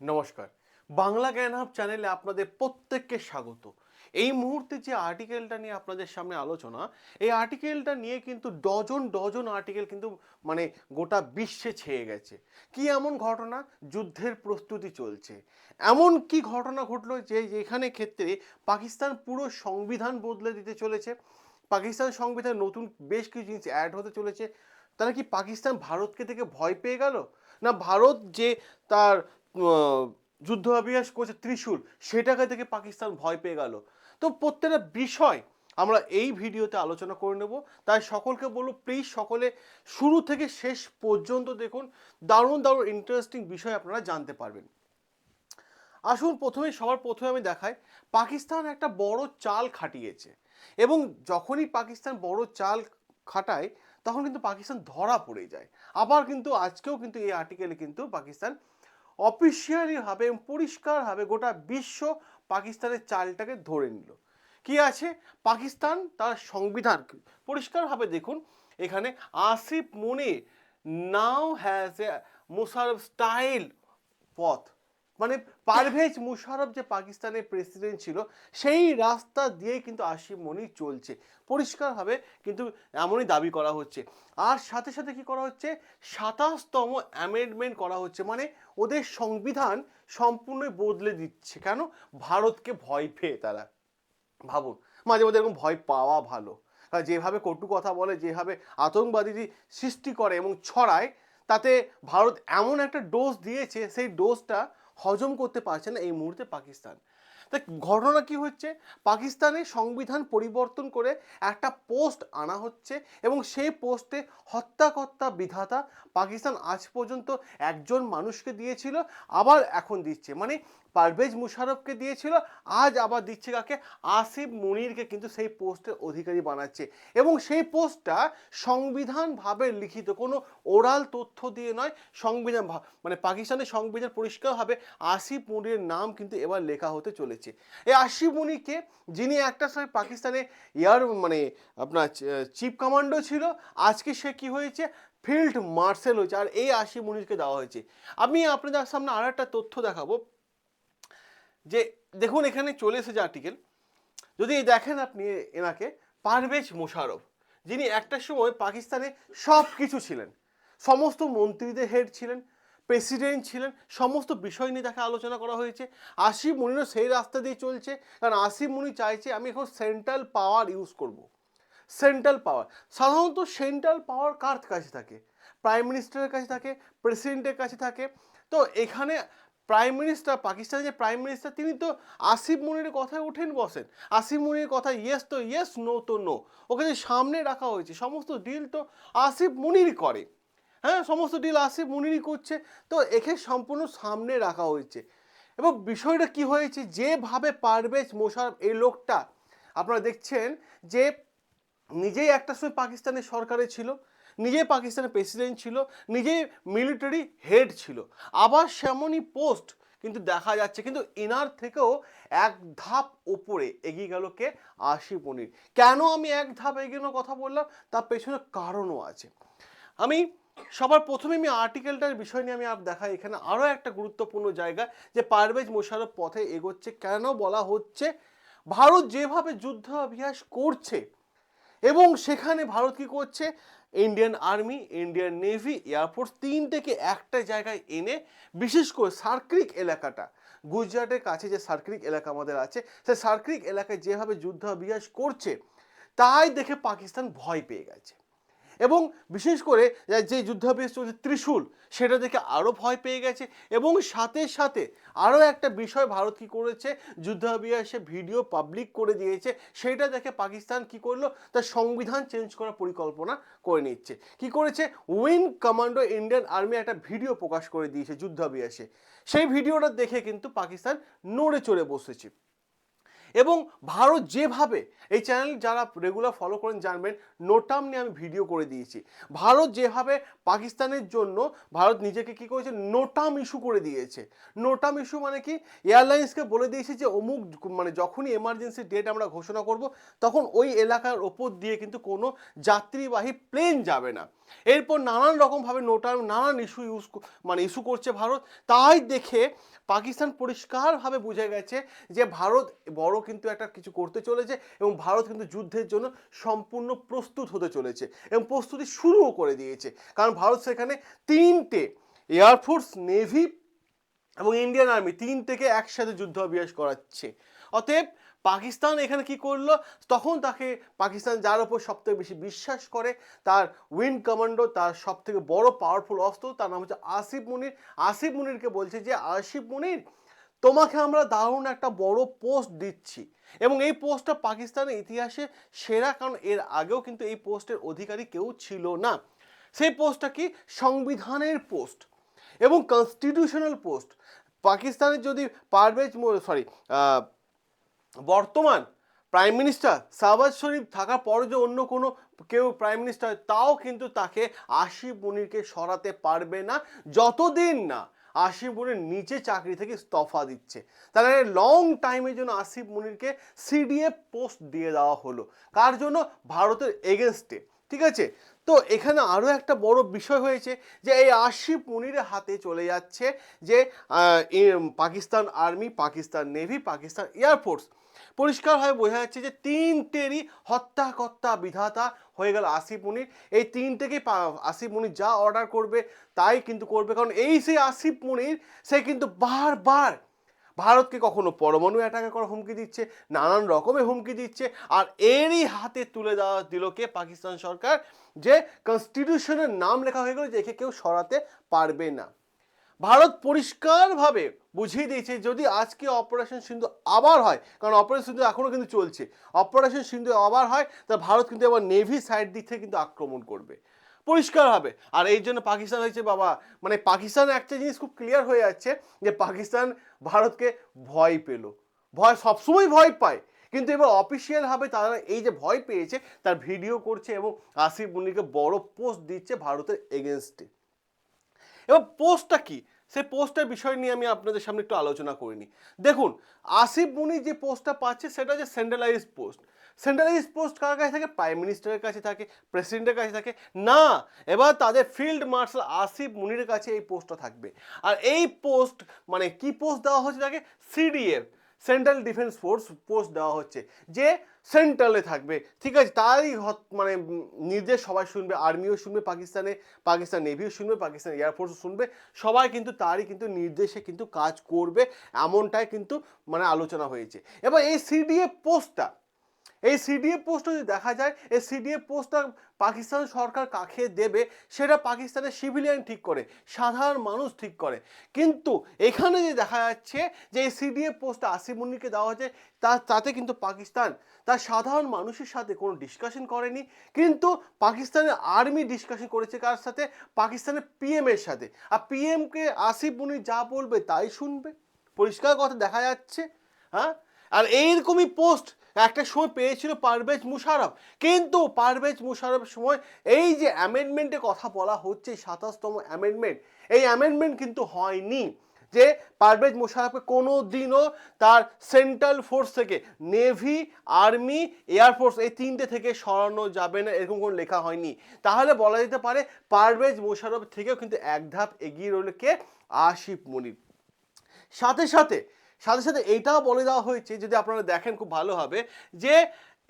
নমস্কার। বাংলা জ্ঞান হাব চ্যানেলে আপনাদের প্রত্যেককে স্বাগত। এই মুহূর্তে যে আর্টিকেলটা নিয়ে আপনাদের সামনে আলোচনা, এই আর্টিকেলটা নিয়ে কিন্তু ডজন ডজন আর্টিকেল কিন্তু মানে গোটা বিশ্বে ছেয়ে গেছে। কি এমন ঘটনা? যুদ্ধের প্রস্তুতি চলছে। এমন কি ঘটনা ঘটলো যে যেখানে ক্ষেত্রে পাকিস্তান পুরো সংবিধান বদলে দিতে চলেছে? পাকিস্তান সংবিধান নতুন বেশ কিছু জিনিস অ্যাড হতে চলেছে। তাহলে কি পাকিস্তান ভারতকে থেকে ভয় পেয়ে গেল? না ভারত যে তার আহ, যুদ্ধ অভ্যাস করছে ত্রিশূল সেটাকে থেকে পাকিস্তান ভয় পেয়ে গেল। তো প্রত্যেকটা বিষয় আমরা এই ভিডিওতে আলোচনা করে নেব। তাই সকলকে বলব প্লিজ সকলে শুরু থেকে শেষ পর্যন্ত দেখুন। দারুণ দারুণ ইন্টারেস্টিং বিষয় আপনারা জানতে পারবেন। আসুন প্রথমে সবার প্রথমে আমি দেখাই পাকিস্তান একটা বড় চাল খাটিয়েছে। এবং যখনই পাকিস্তান বড় চাল খাটায় তখন কিন্তু পাকিস্তান ধরা পড়ে যায়। আবার কিন্তু আজকেও কিন্তু এই আর্টিকেলে কিন্তু পাকিস্তান অফিসিয়ালিভাবে পরিষ্কারভাবে গোটা বিশ্ব পাকিস্তানের চালটাকে ধরে নিল। কি আছে? পাকিস্তান তার সংবিধান পরিষ্কারভাবে দেখুন, এখানে আসিফ মনে now has a Musharraf style পথ। মানে পারভেজ মুশারফ যে পাকিস্তানের প্রেসিডেন্ট ছিল, সেই রাস্তা দিয়ে কিন্তু আসিফ মনি চলছে। পরিষ্কারভাবে কিন্তু এমনই দাবি করা হচ্ছে। আর সাথে সাথে কি করা হচ্ছে? সাতাশতম অ্যামেন্ডমেন্ট করা হচ্ছে। মানে ওদের সংবিধান সম্পূর্ণ বদলে দিচ্ছে। কেন? ভারতকে ভয় পেয়ে তারা। ভাবুন, মাঝে মধ্যে এরকম ভয় পাওয়া ভালো। যেভাবে কটু কথা বলে, যেভাবে আতঙ্কবাদী সৃষ্টি করে এবং ছড়ায়, তাতে ভারত এমন একটা ডোজ দিয়েছে, সেই ডোজটা হজম করতে পারছে না এই মুহূর্তে পাকিস্তান। তা ঘটনা কি হচ্ছে? পাকিস্তানের সংবিধান পরিবর্তন করে একটা পোস্ট আনা হচ্ছে এবং সেই পোস্টে হত্যাকর্তা বিধাতা পাকিস্তান আজ পর্যন্ত একজন মানুষকে দিয়েছিল, আবার এখন দিচ্ছে। মানে পারভেজ মুশারফকে দিয়েছিল। আজ আবার দিচ্ছে কাকে আসিফ মুনিরকে কিন্তু সেই পোস্টের অধিকারী বানাচ্ছে। এবং সেই পোস্টটা সংবিধানভাবে লিখিত, কোনো ওরাল তথ্য দিয়ে নয়, সংবিধান মানে পাকিস্তানের সংবিধান পরিষ্কারভাবে আসিফ মুনির নাম কিন্তু এবার লেখা হতে চলেছে। এই আসিফ মুনিকে যিনি একটা সময় পাকিস্তানে এয়ার মানে আপনার চিফ কমান্ডো ছিল, আজকে সে কি হয়েছে? ফিল্ড মার্শাল হয়েছে। আর এই আশি মুনিরকে দেওয়া হয়েছে। আমি আপনাদের সামনে আর একটা তথ্য দেখাবো। যে দেখুন, এখানে চলে এসেছে আর্টিকেল যদি দেখেন আপনি এনাকে, পারভেজ মোশারফ যিনি একটা সময় পাকিস্তানে সব কিছু ছিলেন। সমস্ত মন্ত্রীদের হেড ছিলেন প্রেসিডেন্ট ছিলেন, সমস্ত বিষয় নিয়ে তাকে আলোচনা করা হয়েছে। আসিফ মুনিরও সেই রাস্তা দিয়ে চলছে। কারণ আসিফ মুনি চাইছে, আমি এখন সেন্ট্রাল পাওয়ার ইউজ করব। সেন্ট্রাল পাওয়ার সাধারণত সেন্ট্রাল পাওয়ার কার কাছে থাকে? প্রাইম মিনিস্টারের কাছে থাকে প্রেসিডেন্টের কাছে থাকে। তো এখানে প্রাইম মিনিস্টার পাকিস্তানের যে প্রাইম মিনিস্টার তিনি তো আসিফ মুনির কথায় ওঠেন বসেন। আসিফ মুনির কথা ইয়েস তো ইয়েস নো তো নো ওকে যে সামনে রাখা হয়েছে, সমস্ত ডিল তো আসিফ মুনির করে। হ্যাঁ সমস্ত ডিল আসিফ মুনিরই করছে। তো একে সম্পূর্ণ সামনে রাখা হয়েছে। এবং বিষয়টা কি হয়েছে? যেভাবে পারভেজ মোশারফ, এই লোকটা, আপনারা দেখছেন যে নিজেই একটা সময় পাকিস্তানের সরকারে ছিল। নিজেই পাকিস্তানের প্রেসিডেন্ট ছিল, নিজেই মিলিটারি হেড ছিল। আবার সেমনই পোস্ট কিন্তু দেখা যাচ্ছে, কিন্তু ইনার থেকেও এক ধাপ ওপরে এগিয়ে গেল কে? আশিফ মনির। কেন আমি এক ধাপ এগিয়ে কথা বললাম? তার পেছনে কারণও আছে। আমি সবার প্রথমে আমি আর্টিকেলটার বিষয় নিয়ে আমি আর দেখাই। এখানে আরও একটা গুরুত্বপূর্ণ জায়গা যে পারভেজ মোশারফ পথে এগোচ্ছে। কেন বলা হচ্ছে, ভারত যেভাবে যুদ্ধ অভ্যাস করছে এবং সেখানে ভারত কি করছে Indian army Indian navy air force তিনটেকে একটা জায়গায় এনে বিশেষ করে সার্ক্রিক এলাকাটা, গুজরাটের কাছে যে সার্ক্রিক এলাকা আমাদের আছে, সে সার্ক্রিক এলাকায় যেভাবে যুদ্ধ অভ্যাস করছে, তাই দেখে পাকিস্তান ভয় পেয়ে গেছে। এবং বিশেষ করে যে যুদ্ধাভ্যাস চলছে ত্রিশূল, সেটা দেখে আরও ভয় পেয়ে গেছে। এবং সাথে সাথে আরও একটা বিষয় ভারত কি করেছে, যুদ্ধাভ্যাসে ভিডিও পাবলিক করে দিয়েছে, সেটা দেখে পাকিস্তান কি করল, তার সংবিধান চেঞ্জ করার পরিকল্পনা করে নিচ্ছে। কি করেছে? উইং কমান্ডো ইন্ডিয়ান আর্মি একটা ভিডিও প্রকাশ করে দিয়েছে যুদ্ধাভ্যাসে। সেই ভিডিওটা দেখে কিন্তু পাকিস্তান নড়ে চড়ে বসেছে। এবং ভারত যেভাবে এই চ্যানেল যারা রেগুলার ফলো করেন জানবেন নোটাম নিয়ে আমি ভিডিও করে দিয়েছি। ভারত যেভাবে পাকিস্তানের জন্য ভারত নিজেকে কি করেছে? নোটাম ইস্যু করে দিয়েছে। নোটাম ইস্যু মানে কি? এয়ারলাইন্সকে বলে দিয়েছে যে, অমুক মানে যখনই এমার্জেন্সি ডেট আমরা ঘোষণা করব, তখন ওই এলাকার ওপর দিয়ে কিন্তু কোনো যাত্রীবাহী প্লেন যাবে না। এরপর নানান রকমভাবে নোটাম নানান ইস্যু ইউজ মানে ইস্যু করছে ভারত। তাই দেখে পাকিস্তান পরিষ্কারভাবে বুঝে গেছে যে, ভারত বড় কিন্তু একটা কিছু করতে চলেছে এবং ভারত কিন্তু যুদ্ধের জন্য সম্পূর্ণ প্রস্তুত হতে চলেছে এবং প্রস্তুতি শুরুও করে দিয়েছে। কারণ ভারত সেখানে তিনটে এয়ারফোর্স নেভি এবং ইন্ডিয়ান আর্মি তিন থেকে একসাথে যুদ্ধ অভ্যাস করাচ্ছে। অতএব পাকিস্তান এখানে কি করল? তখন তাকে পাকিস্তান যার ওপর সব থেকে বেশি বিশ্বাস করে, তার উইন্ড কমান্ডো তার সব থেকে বড় পাওয়ারফুল অস্ত্র, তার নাম হচ্ছে আসিফ মুনির। আসিফ মুনিরকে বলছে যে, আসিফ মুনির তোমাকে আমরা দারুণ একটা বড় পোস্ট দিচ্ছি। এবং এই পোস্টটা পাকিস্তানের ইতিহাসে সেরা, কারণ এর আগেও কিন্তু এই পোস্টের অধিকারী কেউ ছিল না। সেই পোস্টটা কি? সংবিধানের পোস্ট এবং কনস্টিটিউশনাল পোস্ট। পাকিস্তানের যদি পারভেজ সরি বর্তমান প্রাইম মিনিস্টার শাহবাজ শরীফ থাকার পরে যে অন্য কোনো কেউ প্রাইম মিনিস্টার তাও কিন্তু তাকে আসিফ মুনিরকে সরাতে পারবে না, যতদিন না আসিফ মুনির নিচে চাকরি থেকে ইস্তফা দিচ্ছে। তাহলে লং টাইমের জন্য আসিফ মুনিরকে সিডিএফ পোস্ট দিয়ে দেওয়া হলো। কার জন্য? ভারতের এগেনস্টে ঠিক আছে? তো এখানে আরও একটা বড় বিষয় হয়েছে যে এই আশিফ মুনিরের হাতে চলে যাচ্ছে যে Pakistan army Pakistan navy Pakistan air force পরিষ্কারভাবে বোঝা যাচ্ছে যে তিনটেরই হত্যাকর্তা বিধাতা হয়ে গেল আসিফ মুনির। এই তিনটেকে আসিফ মুনির যা অর্ডার করবে তাই কিন্তু করবে। কারণ এই সেই আসিফ মুনির, সে কিন্তু বারবার ভারতকে কখনো পরমাণু অ্যাটাকে করার হুমকি দিচ্ছে, নানান রকমের হুমকি দিচ্ছে, আর এরই হাতে তুলে দেওয়া দিল কে? পাকিস্তান সরকার, যে কনস্টিটিউশনের নাম লেখা হয়ে গেল যে একে কেউ সরাতে পারবে না। ভারত পরিষ্কারভাবে বুঝিয়ে দিয়েছে যদি আজকে অপারেশন সিন্ধু আবার হয়, কারণ অপারেশন সিন্ধু এখনও কিন্তু চলছে। অপারেশন সিন্ধু আবার হয়, তা ভারত কিন্তু এবার নেভি সাইড দিক থেকে কিন্তু আক্রমণ করবে। পরিষ্কারভাবে আর এই জন্য পাকিস্তান হয়েছে, বাবা মানে পাকিস্তান একটা জিনিস খুব ক্লিয়ার হয়ে যাচ্ছে, যে পাকিস্তান ভারতকে ভয় পেল। ভয়, সবসময় ভয় পায়। কিন্তু এবার অফিসিয়ালভাবে তারা এই যে ভয় পেয়েছে, তার ভিডিও করছে এবং আসিফ মুনিকে বড় পোস্ট দিচ্ছে ভারতের এগেনস্টে এবার পোস্টটা কি? সেই পোস্টের বিষয় নিয়ে আমি আপনাদের সামনে একটু আলোচনা করিনি। দেখুন, আসিফ মুনি যে পোস্টটা পাচ্ছে, সেটা হচ্ছে সেন্ট্রালাইজ পোস্ট সেন্ট্রালাইজ পোস্ট কার কাছে থাকে? প্রাইম মিনিস্টারের কাছে থাকে প্রেসিডেন্টের কাছে থাকে। না, এবার তাদের ফিল্ড মার্শাল আসিফ মুনির কাছে এই পোস্টটা থাকবে। আর এই পোস্ট মানে কি পোস্ট দেওয়া হচ্ছে তাকে? CDF central defence force post দেওয়া হচ্ছে, যে সেন্ট্রালে থাকবে। ঠিক আছে, তারই মানে নির্দেশ সবাই শুনবে, আর্মিও শুনবে, পাকিস্তানে, পাকিস্তান নেভিও শুনবে, পাকিস্তান এয়ারফোর্সও শুনবে। সবাই কিন্তু তারই কিন্তু নির্দেশে কিন্তু কাজ করবে, এমনটাই কিন্তু মানে আলোচনা হয়েছে। এবার এই সিডিএফ পোস্টটা এই সিডিএফ পোস্টটা যদি দেখা যায়, এই সিডিএফ পোস্টটা পাকিস্তান সরকার কাকে দেবে, সেটা পাকিস্তানের সিভিলিয়ান ঠিক করে, সাধারণ মানুষ ঠিক করে। কিন্তু এখানে যে দেখা যাচ্ছে যে এই সিডিএফ পোস্টটা আসিফ মুনিরকে দেওয়া হয়েছে, তা, তাতে কিন্তু পাকিস্তান, তার সাধারণ মানুষের সাথে কোনো ডিসকাশন করেনি, কিন্তু পাকিস্তানের আর্মি ডিসকাশন করেছে কার সাথে? পাকিস্তানের পিএমের সাথে। আর পিএমকে আসিফ মুনি যা বলবে তাই শুনবে। পরিষ্কার কথা দেখা যাচ্ছে হ্যাঁ? আর এইরকমই পোস্ট একটা সময় পেয়েছিল পারভেজ মুশারফ। কিন্তু পারভেজ মুশারফের সময় এই যে অ্যামেন্ডমেন্টের কথা বলা হচ্ছে, সাতাশতম অ্যামেন্ডমেন্ট এই অ্যামেন্ডমেন্ট কিন্তু হয়নি যে পারভেজ মুশারফকে কোনো দিনও তার সেন্ট্রাল ফোর্স থেকে নেভি আর্মি এয়ারফোর্স এই তিনটে থেকে সরানো যাবে না, এরকম কোনো লেখা হয়নি। তাহলে বলা যেতে পারে পারভেজ মুশারফ থেকেও কিন্তু এক ধাপ এগিয়ে রইল কে? আসিফ মনির। সাথে সাথে সাথে সাথে এটাও বলে দেওয়া হয়েছে, যদি আপনারা দেখেন খুব ভালোভাবে যে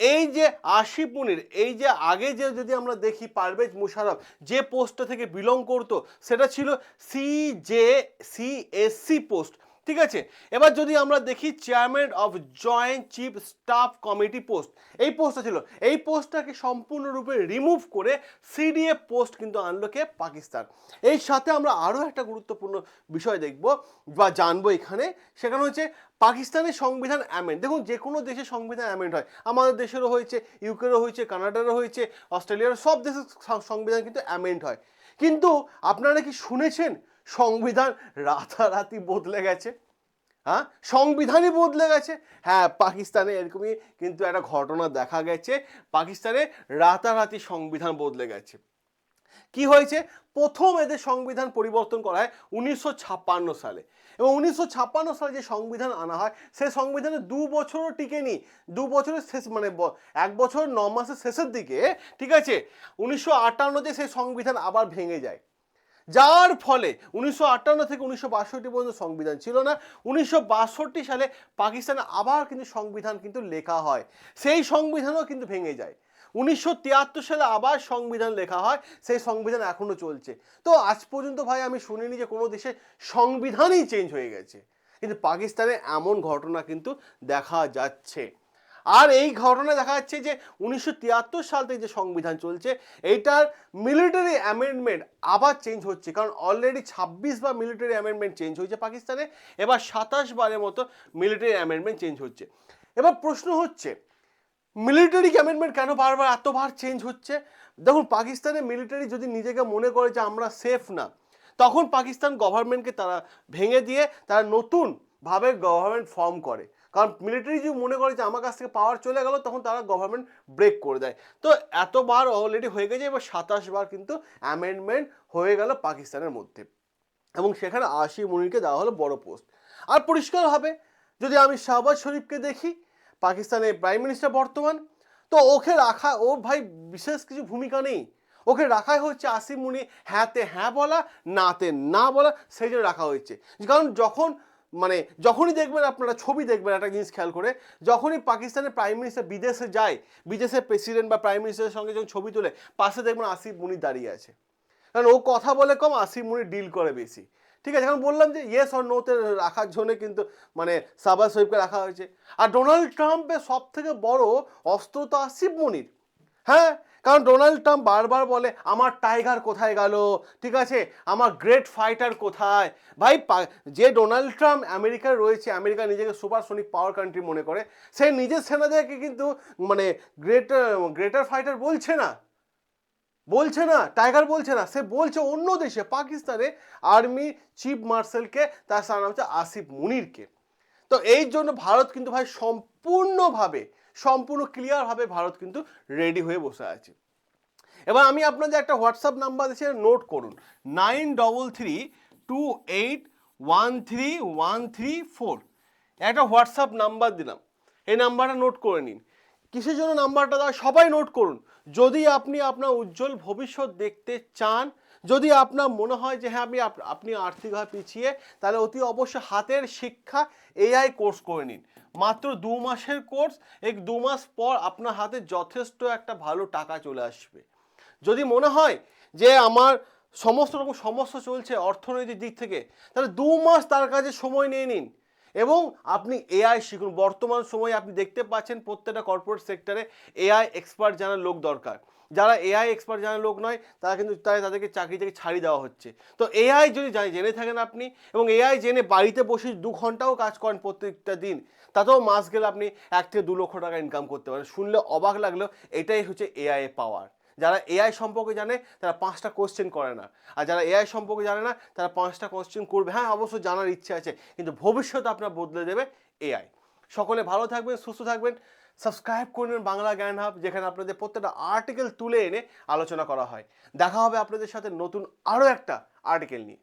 এই যে আশিফ মুনির, এই যে আগে যে যদি আমরা দেখি পারভেজ মুশারফ যে পোস্টটা থেকে বিলং করতো, সেটা ছিল C J C S C post ঠিক আছে? এবার যদি আমরা দেখি chairman of joint chief staff committee post এই পোস্টটা ছিল। এই পোস্টটাকে সম্পূর্ণরূপে রিমুভ করে সিডিএফ পোস্ট কিন্তু আনলো কে? পাকিস্তান। এই সাথে আমরা আরও একটা গুরুত্বপূর্ণ বিষয় দেখব বা জানব এখানে। সেখানে হচ্ছে পাকিস্তানের সংবিধান অ্যামেন্ড দেখুন যে কোনো দেশের সংবিধান অ্যামেন্ড হয়। আমাদের দেশেরও হয়েছে ইউকেরও হয়েছে কানাডারও হয়েছে অস্ট্রেলিয়ারও সব দেশের সংবিধান কিন্তু অ্যামেন্ড হয়। কিন্তু আপনারা কি শুনেছেন সংবিধান রাতারাতি বদলে গেছে। হ্যাঁ? সংবিধানই বদলে গেছে। হ্যাঁ পাকিস্তানে এরকমই কিন্তু একটা ঘটনা দেখা গেছে। পাকিস্তানে রাতারাতি সংবিধান বদলে গেছে। কি হয়েছে? প্রথম এদের সংবিধান পরিবর্তন করা হয় উনিশশো ছাপ্পান্ন সালে। এবং উনিশশো ছাপ্পান্ন সালে যে সংবিধান আনা হয়, সে সংবিধানে দু বছরও টিকেনি দু বছরের শেষ মানে এক বছর ন মাসের শেষের দিকে, ঠিক আছে? উনিশশো আটান্নতে সেই সংবিধান আবার ভেঙে যায়। যার ফলে উনিশশো আটান্ন থেকে উনিশশো বাষট্টি পর্যন্ত সংবিধান ছিল না, উনিশশো বাষট্টি সালে পাকিস্তানে আবার কিন্তু সংবিধান কিন্তু লেখা হয়। সেই সংবিধানও কিন্তু ভেঙে যায়। উনিশশো তিয়াত্তর সালে আবার সংবিধান লেখা হয়, সেই সংবিধান এখনও চলছে। তো আজ পর্যন্ত ভাই আমি শুনিনি যে কোনো দেশে সংবিধানই চেঞ্জ হয়ে গেছে। কিন্তু পাকিস্তানে এমন ঘটনা কিন্তু দেখা যাচ্ছে। আর এই ঘটনা দেখা যাচ্ছে যে উনিশশো তিয়াত্তর সাল থেকে যে সংবিধান চলছে, এইটার মিলিটারি অ্যামেন্ডমেন্ট আবার চেঞ্জ হচ্ছে। কারণ অলরেডি ছাব্বিশ বার মিলিটারি অ্যামেন্ডমেন্ট চেঞ্জ হয়েছে পাকিস্তানে, এবার সাতাশ বারের মতো মিলিটারি অ্যামেন্ডমেন্ট চেঞ্জ হচ্ছে। এবার প্রশ্ন হচ্ছে মিলিটারি অ্যামেন্ডমেন্ট কেন বারবার এতবার চেঞ্জ হচ্ছে? দেখুন পাকিস্তানের মিলিটারি যদি নিজেকে মনে করে যে আমরা সেফ না, তখন পাকিস্তান গভর্নমেন্টকে তারা ভেঙে দিয়ে তারা নতুনভাবে গভর্নমেন্ট ফর্ম করে। কারণ মিলিটারি যদি মনে করে যে আমার কাছ থেকে পাওয়ার চলে গেল, তখন তারা গভর্নমেন্ট ব্রেক করে দেয়। তো এতবার অলরেডি হয়ে গেছে, এবার সাতাশ বার কিন্তু অ্যামেন্ডমেন্ট হয়ে গেল পাকিস্তানের মধ্যে। এবং সেখানে আশি মুনিরকে দেওয়া হলো বড় পোস্ট আর পরিষ্কার হবে, যদি আমি শাহবাজ শরীফকে দেখি, পাকিস্তানের প্রাইম মিনিস্টার বর্তমান, তো ওকে রাখা, ও ভাই বিশেষ কিছু ভূমিকা নেই। ওকে রাখাই হচ্ছে আসিফ মুনি হ্যাঁতে হ্যাঁ বলা, নাতে না বলা, সেই জন্য রাখা হয়েছে। কারণ যখন মানে যখনই দেখবেন আপনারা ছবি দেখবেন একটা জিনিস খেয়াল করে, যখনই পাকিস্তানের প্রাইম মিনিস্টার বিদেশে যায়, বিদেশের প্রেসিডেন্ট বা প্রাইম মিনিস্টারের সঙ্গে যখন ছবি তোলে, পাশে দেখবেন আসিফ মুনি দাঁড়িয়ে আছে। কারণ ও কথা বলে কম, আসিফ মুনি ডিল করে বেশি। ঠিক আছে, এখন বললাম যে ইয়েস অর নোতে রাখার জন্য কিন্তু মানে সাবাজ শরীফকে রাখা হয়েছে। আর ডোনাল্ড ট্রাম্পের সব থেকে বড় অস্ত্র তো আসিফ মুনির। হ্যাঁ কারণ ডোনাল্ড ট্রাম্প বারবার বলে, আমার টাইগার কোথায় গেল? ঠিক আছে? আমার গ্রেট ফাইটার কোথায়? ভাই যে ডোনাল্ড ট্রাম্প আমেরিকায় রয়েছে, আমেরিকা নিজেকে সুপারসনিক পাওয়ার কান্ট্রি মনে করে, সে নিজের সেনাদেরকে কিন্তু মানে গ্রেট, গ্রেটার ফাইটার বলছে না। বলছে না, টাইগার বলছে না, সে বলছে অন্য দেশে, পাকিস্তানে আর্মি চিফ মার্শালকে, তার নাম হচ্ছে আসিফ মুনিরকে। তো এই জন্য ভারত কিন্তু ভাই সম্পূর্ণভাবে সম্পূর্ণ ক্লিয়ারভাবে ভারত কিন্তু রেডি হয়ে বসে আছে। এবার আমি আপনাদের একটা হোয়াটসঅ্যাপ নাম্বার দিচ্ছি নোট করুন। Nine double three two eight one three one three four একটা হোয়াটসঅ্যাপ নাম্বার দিলাম। এই নাম্বারটা নোট করে নিন। কিসের জন্য নাম্বারটা দেওয়া সবাই নোট করুন। যদি আপনি আপনার উজ্জ্বল ভবিষ্যৎ দেখতে চান, যদি আপনার মনে হয় যে হ্যাঁ আমি আপ- আপনি আর্থিকভাবে পিছিয়ে, তাহলে অতি অবশ্যই হাতের শিক্ষা এআই কোর্স করে নিন। মাত্র দু মাসের কোর্স এই দু মাস পর আপনার হাতে যথেষ্ট একটা ভালো টাকা চলে আসবে। যদি মনে হয় যে আমার সমস্ত রকম সমস্যা চলছে অর্থনৈতিক দিক থেকে, তাহলে দু মাস তার কাছে সময় নিয়ে নিন এবং আপনি এআই শিখুন। বর্তমান সময়ে আপনি দেখতে পাচ্ছেন প্রত্যেকটা কর্পোরেট সেক্টরে এআই এক্সপার্ট জানার লোক দরকার। যারা এআই এক্সপার্ট জানার লোক নয়, তারা কিন্তু তাই তাদেরকে চাকরি থেকে ছাড়িয়ে দেওয়া হচ্ছে। তো এআই যদি জানে- জেনে থাকেন আপনি, এবং এআই জেনে বাড়িতে বসে দু ঘন্টাও কাজ করেন প্রত্যেকটা দিন, তাতেও মাস গেলে আপনি এক থেকে দু লক্ষ টাকা ইনকাম করতে পারেন। শুনলে অবাক লাগলেও এটাই হচ্ছে এআই পাওয়ার যারা এআই সম্পর্কে জানে, তারা পাঁচটা কোশ্চেন করে না। আর যারা এআই সম্পর্কে জানে না, তারা পাঁচটা কোশ্চেন করবে। হ্যাঁ অবশ্যই জানার ইচ্ছে আছে, কিন্তু ভবিষ্যৎ আপনার বদলে দেবে এআই সকলে ভালো থাকবেন, সুস্থ থাকবেন। সাবস্ক্রাইব করে নিন বাংলা জ্ঞান হাব, যেখানে আপনাদের প্রত্যেকটা আর্টিকেল তুলে এনে আলোচনা করা হয়। দেখা হবে আপনাদের সাথে নতুন আরও একটা আর্টিকেল নিয়ে।